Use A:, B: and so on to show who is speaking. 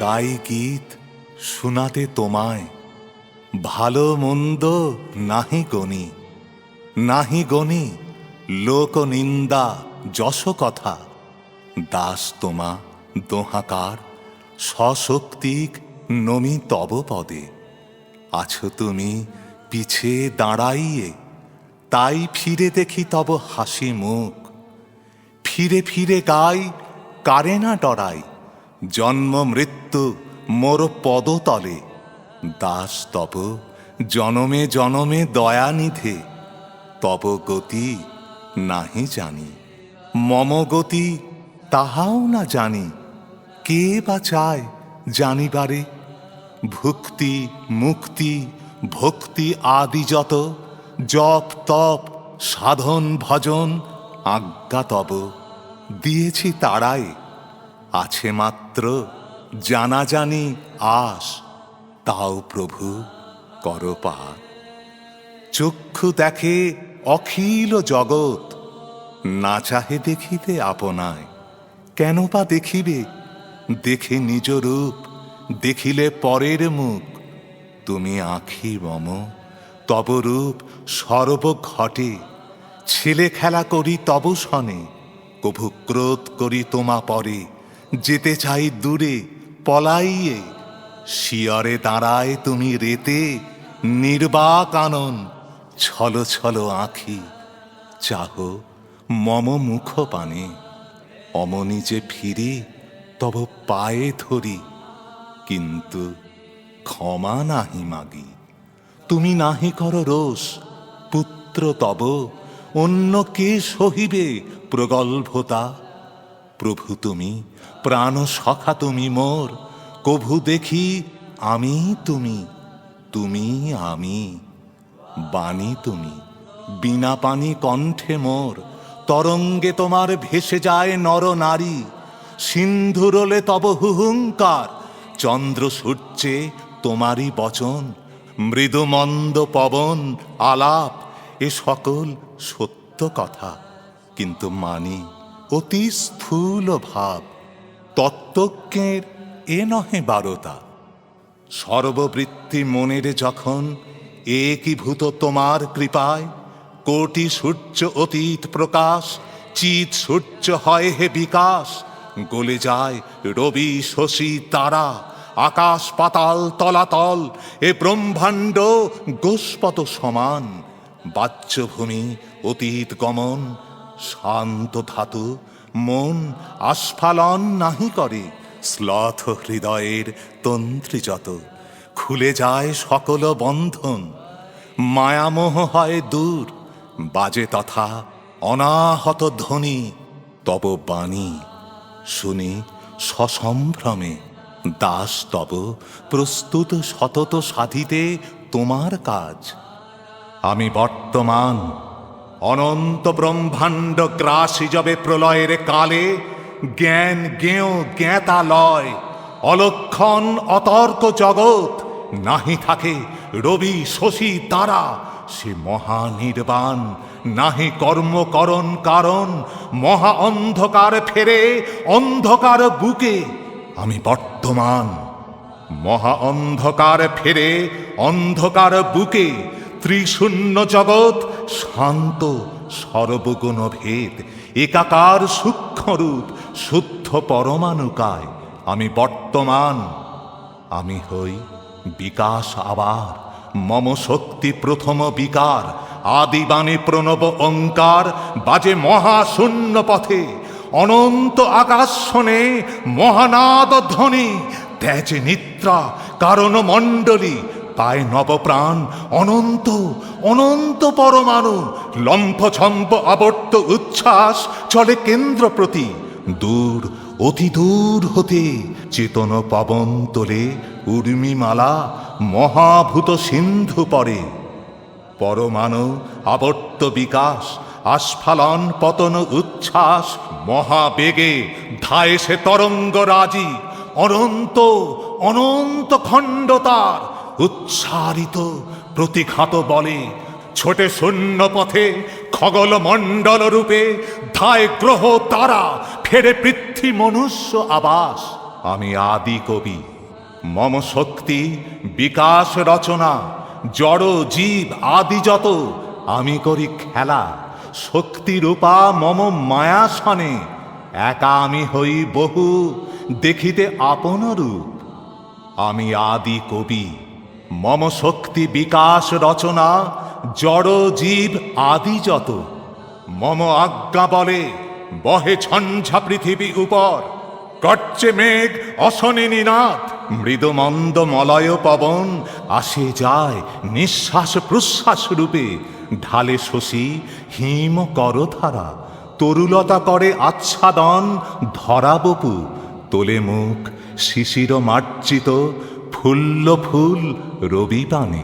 A: গাই গীত শোনাতে তোমায়। ভালো মন্দ নাহি গণি নাহি গণি লোক নিন্দা যশ কথা। দাস তোমা দোহাকার, সশক্তিক নমি তব পদে। আছো তুমি পিছে দাঁড়াইয়ে, তাই ফিরে দেখি তব হাসি মুখ। ফিরে ফিরে গাই কারে না ডরাই জন্ম মৃত্যু মোর পদতলে। দাস তব জনমে জনমে দয়া নিধে তব গতি নাহি জানি। মম গতি তাহাও না জানি। কে বা চায় জানিবারে? ভুক্তি, মুক্তি, ভক্তি আদি যত। জপ, তপ, সাধন, ভজন, আজ্ঞা তব। দিয়েছি তারাই আছে মাত্র জানা জানি আস তাও প্রভু কর পার চক্ষু দেখে অখিল জগৎ। না চাহে দেখিতে আপনায়। কেন বা দেখিবে? দেখে নিজ রূপ। দেখিলে পরের মুখ। তুমি আখি মম। তব রূপ সর্ব ঘটে। ছেলে খেলা করি তব সনে কভু ক্রোধ করি তোমা পরে। যেতে চাই দূরে, পলাইয়ে। শিয়রে দাঁড়ায় তুমি রেতে, নির্বাক আনন ছল ছল আঁখি। চাহ মম মুখ পানে, অমনি যে ফিরি, তব পায়ে ধরি। কিন্তু ক্ষমা নাহি মাগি। তুমি নাহি কর রোষ, পুত্র তব, অন্য কে সহিবে প্রগল্ভতা? প্রভু তুমি, প্রাণ সখা তুমি মোর, কভু দেখি আমি তুমি তুমি আমি, বাণী তুমি, বিনা পানি কণ্ঠে মোর, তরঙ্গে তোমার ভেসে যায় নর নারী সিন্ধুরলে তব হুহুঙ্কার, চন্দ্র সূর্যে তোমারই বচন, মৃদু মন্দ পবন, আলাপ, এ সকল সত্য কথা, কিন্তু মানি অতি স্থূল ভাব, তত্ত্বজ্ঞের এ নহে বারতা। সর্ববৃত্তি মনের যখন একীভূত তোমার কৃপায়, কোটি সূর্য অতীত প্রকাশ চিত সূর্য হয় হে বিকাশ, গলে যায় রবি শশী তারা, আকাশ পাতাল তলাতল, এ ব্রহ্মাণ্ড গোষ্পত সমান বাচ্যভূমি অতীত গমন শান্ত ধাতু, মন আস্ফালন নাহি করে, শ্লথ হৃদয়ের তন্ত্রী যত। খুলে যায় সকল বন্ধন, মায়ামোহ হয় দূর, বাজে তথা অনাহত ধ্বনি, তব বাণী, শুনি সসম্ভ্রমে, দাস তব প্রস্তুত সতত সাধিতে তোমার কাজ। আমি বর্তমান অনন্ত ব্রহ্মাণ্ড গ্রাসী যবে প্রলয়ের কালে, জ্ঞান জ্ঞেয় জ্ঞাতালয় অলক্ষণ অতর্ক জগৎ নাহি থাকে, রবি শশী তারা, সে মহানির্বাণ নাহি কর্মকরণ কারণ, মহা অন্ধকার ফেরে অন্ধকার বুকে, আমি বর্তমান, মহা অন্ধকার ফেরে অন্ধকার বুকে ত্রিশূন্য জগৎ, শান্ত সর্বগুণ ভেদ একাকার সূক্ষ্মরূপ, শুদ্ধ পরমাণুকায় আমি বর্তমান, আমি হই বিকাশ আবার, মম শক্তি প্রথম বিকার, আদিবাণী প্রণব অঙ্কার, বাজে মহাশূন্য পথে, অনন্ত আকাশ শোনে মহানাদ ধ্বনি ত্যাজে নিদ্রা, কারণ মণ্ডলী পায় নবপ্রাণ, অনন্ত অনন্ত পরমাণু লম্ফছম্প আবর্ত উচ্ছ্বাস চলে কেন্দ্র প্রতি। দূর অতি দূর হতে চেতন পবন তোলে উর্মিমালা মহাভূত সিন্ধু পরে। পরমাণু আবর্ত বিকাশ, আস্ফালন, পতন, উচ্ছ্বাস, মহাবেগে ধায় সে তরঙ্গ রাজি। অনন্ত অনন্ত খণ্ডতার উচ্ছারিত প্রতিঘাত বলে ছোটে শূন্য পথে খগল মণ্ডল রূপে ধায় গ্রহ তারা ফেরে পৃথ্বী মনুষ্য আবাস। আমি আদি কবি, মম শক্তি, বিকাশ রচনা, জড় জীব আদি যত, আমি করি খেলা, শক্তি রূপা মম মায়া সনে একা আমি হই বহু, দেখিতে আপন রূপ। আমি আদি কবি। মম শক্তি বিকাশ রচনা, জড় জীব আদি যত। মম আজ্ঞা বলে, বহে ঝঞ্ঝা পৃথিবী উপর। গর্জে মেঘ অশনিনী নাথ মৃদমন্দ মলয় পবন, আসে যায় নিঃশ্বাস প্রশ্বাস রূপে। ঢালে শশী, হিম করধারা, তরুলতা করে আচ্ছাদন ধরা বপু। তোলে মুখ, শিশির মার্জিত ফুল্ল ফুল রবি পানে